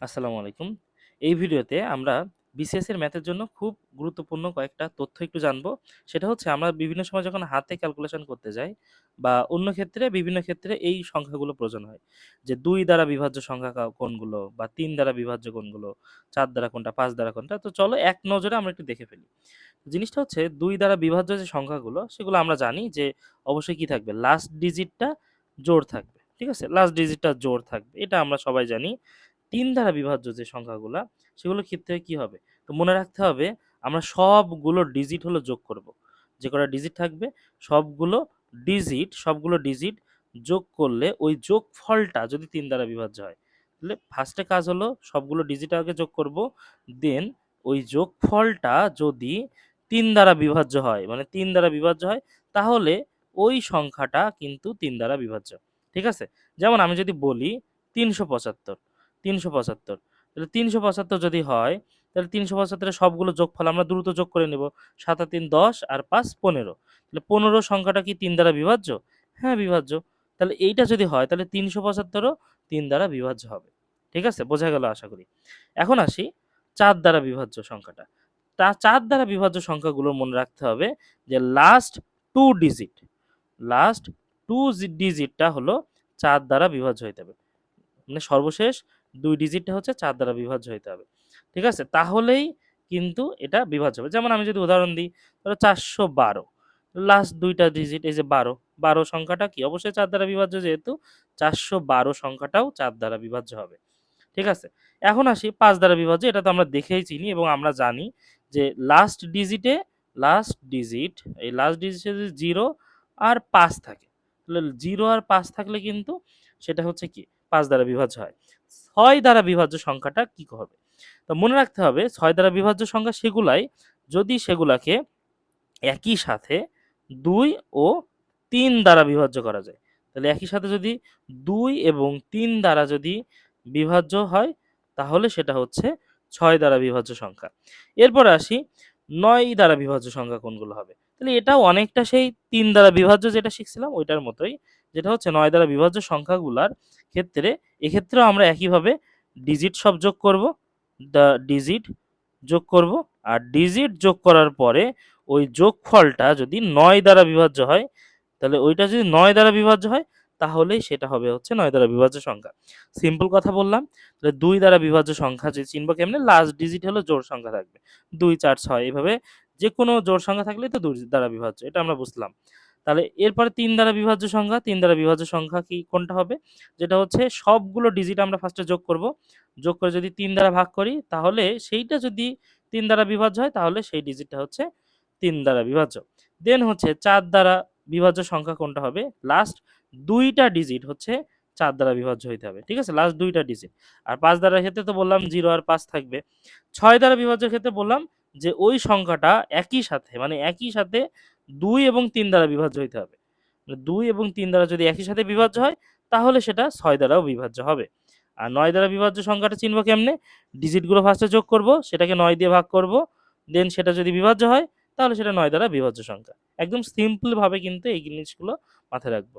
আসসালামু আলাইকুম। এই ভিডিওতে আমরা বিসিএস এর ম্যাথের জন্য খুব গুরুত্বপূর্ণ কয়েকটা তথ্য একটু জানব। সেটা হচ্ছে আমরা বিভিন্ন সময় যখন হাতে ক্যালকুলেশন করতে যাই বা অন্য ক্ষেত্রে বিভিন্ন ক্ষেত্রে এই সংখ্যাগুলো প্রয়োজন হয়। যে দুই দ্বারা বিভাজ্য সংখ্যা কোনগুলো বা তিন দ্বারা বিভাজ্য কোনগুলো, চার দ্বারা কোনটা, পাঁচ দ্বারা কোনটা। তো চলো এক নজরে আমরা একটু দেখে ফেলি। জিনিসটা হচ্ছে দুই দ্বারা বিভাজ্য যে সংখ্যাগুলো সেগুলো আমরা জানি যে অবশ্যই কি থাকবে লাস্ট ডিজিটটা জোর থাকবে। ঠিক আছে? লাস্ট ডিজিটটা জোর থাকবে। এটা আমরা সবাই জানি। ৩ দ্বারা বিভাজ্য যে সংখ্যাগুলো সেগুলোর ক্ষেত্রে কি হবে? তো মনে রাখতে হবে আমরা সবগুলো ডিজিট হলো যোগ করব। যে কটা ডিজিট থাকবে সবগুলো ডিজিট সবগুলো ডিজিট যোগ করলে ওই যোগ ফলটা যদি তিন দ্বারা বিভাজ্য হয়, তাহলে ফার্স্টে কাজ হলো সবগুলো ডিজিট আগে যোগ করব। দেন ওই যোগ ফলটা যদি তিন দ্বারা বিভাজ্য হয়, মানে তিন দ্বারা বিভাজ্য হয় তাহলে ওই সংখ্যাটা কিন্তু তিন দ্বারা বিভাজ্য। ঠিক আছে? যেমন আমি যদি বলি ৩৭৫ ৩৭৫ তাহলে ৩৭৫ যদি হয় তাহলে তিনশো পঁচাত্তরের সবগুলো যোগফল আমরা দ্রুত যোগ করে নেব। ৭ আর ৩ ১০ আর ৫ ১৫ তাহলে ১৫ সংখ্যাটা কি তিন দ্বারা বিভাজ্য? হ্যাঁ, বিভাজ্য। তাহলে এইটা যদি হয় তাহলে তিনশো পঁচাত্তরও তিন দ্বারা বিভাজ্য হবে। ঠিক আছে? বোঝা গেল আশা করি। এখন আসি চার দ্বারা বিভাজ্য সংখ্যাটা। তা চার দ্বারা বিভাজ্য সংখ্যাগুলো মনে রাখতে হবে যে last two digit last two ডিজিটটা হলো চার দ্বারা বিভাজ্য হইতে হবে। মানে সর্বশেষ ২ ডিজিটটা হচ্ছে চার দ্বারা বিভাজ্য হইতে হবে। ঠিক আছে? তাহলেই কিন্তু এটা বিভাজ্য হবে। যেমন আমি যদি উদাহরণ দিই ধরো ৪১২ লাস্ট দুইটা ডিজিট এই যে ১২, ১২ সংখ্যাটা কি অবশ্যই চার দ্বারা বিভাজ্য যেহেতু ৪১২ সংখ্যাটাও চার দ্বারা বিভাজ্য হবে। ঠিক আছে? এখন আসি পাঁচ দ্বারা বিভাজ্য এটা তো আমরা দেখেই চিনি এবং আমরা জানি যে লাস্ট ডিজিটে লাস্ট ডিজিট এই লাস্ট ডিজিটে ০ আর পাঁচ থাকে তাহলে ০ আর পাঁচ থাকলে কিন্তু সেটা হচ্ছে কি পাঁচ দ্বারা বিভাজ্য হয়। ছয় দ্বারা বিভাজ্য সংখ্যাটা কি হবে? তো মনে রাখতে হবে, ছয় দ্বারা বিভাজ্য সংখ্যা সেগুলাই যদি সেগুলাকে একই সাথে দুই ও তিন দ্বারা বিভাজ্য করা যায়। তাহলে একই সাথে যদি দুই এবং তিন দ্বারা যদি বিভাজ্য হয়, তাহলে সেটা হচ্ছে ছয় দ্বারা বিভাজ্য সংখ্যা। এরপরে আসি ৯ দ্বারা বিভাজ্য সংখ্যা কোনগুলো হবে? তাহলে এটাও অনেকটা সেই তিন দ্বারা বিভাজ্য যেটা শিখছিলাম ওইটার মতোই। যেটা হচ্ছে নয় দ্বারা বিভাজ্য সংখ্যাগুলার ক্ষেত্রে এক্ষেত্রেও আমরা একইভাবে ডিজিট সব যোগ করব। দ্য ডিজিট যোগ করব। আর ডিজিট যোগ করার পরে ওই যোগফলটা যদি নয় দ্বারা বিভাজ্য হয় তাহলে ওইটা যদি নয় দ্বারা বিভাজ্য হয় তাহলেই সেটা হবে হচ্ছে নয় দ্বারা বিভাজ্য সংখ্যা। সিম্পল কথা বললাম। তাহলে দুই দ্বারা বিভাজ্য সংখ্যা যে চিনব কেমনে? লাস্ট ডিজিট হলো জোড় সংখ্যা থাকবে। ২, ৪, ৬ এভাবে যেকোনো জোড় সংখ্যা থাকলেই তো ২ দ্বারা বিভাজ্য। এটা আমরা বুঝলাম। তাহলে এরপরে তিন দ্বারা বিভাজ্য সংখ্যা, তিন দ্বারা বিভাজ্য সংখ্যা কি কোনটা হবে? যেটা হচ্ছে সবগুলো ডিজিট আমরা ফার্স্টে যোগ করব। যোগ করে যদি তিন দ্বারা ভাগ করি তাহলে সেইটা যদি তিন দ্বারা বিভাজ্য হয় তাহলে সেই ডিজিটটা হচ্ছে তিন দ্বারা বিভাজ্য। দেন হচ্ছে চার দ্বারা বিভাজ্য সংখ্যা কোনটা হবে? লাস্ট দুইটা ডিজিট হচ্ছে চার দ্বারা বিভাজ্য হইতে হবে। ঠিক আছে? লাস্ট দুইটা ডিজিট। আর পাঁচ দ্বারা ক্ষেত্রে তো বললাম জিরো আর পাঁচ থাকবে। ছয় দ্বারা বিভাজ্যের ক্ষেত্রে বললাম যে ওই সংখ্যাটা একই সাথে মানে একই সাথে দুই এবং তিন দ্বারা বিভাজ্য হইতে হবে। দুই এবং তিন দ্বারা যদি একই সাথে বিভাজ্য হয় তাহলে সেটা ছয় দ্বারাও বিভাজ্য হবে। আর নয় দ্বারা বিভাজ্য সংখ্যাটা চিনব কেমনে? ডিজিটগুলো ফার্স্টে যোগ করব, সেটাকে নয় দিয়ে ভাগ করব। দেন সেটা যদি বিভাজ্য হয় তাহলে সেটা নয় দ্বারা বিভাজ্য সংখ্যা। একদম সিম্পলভাবে কিন্তু এই জিনিসগুলো মাথায় রাখব।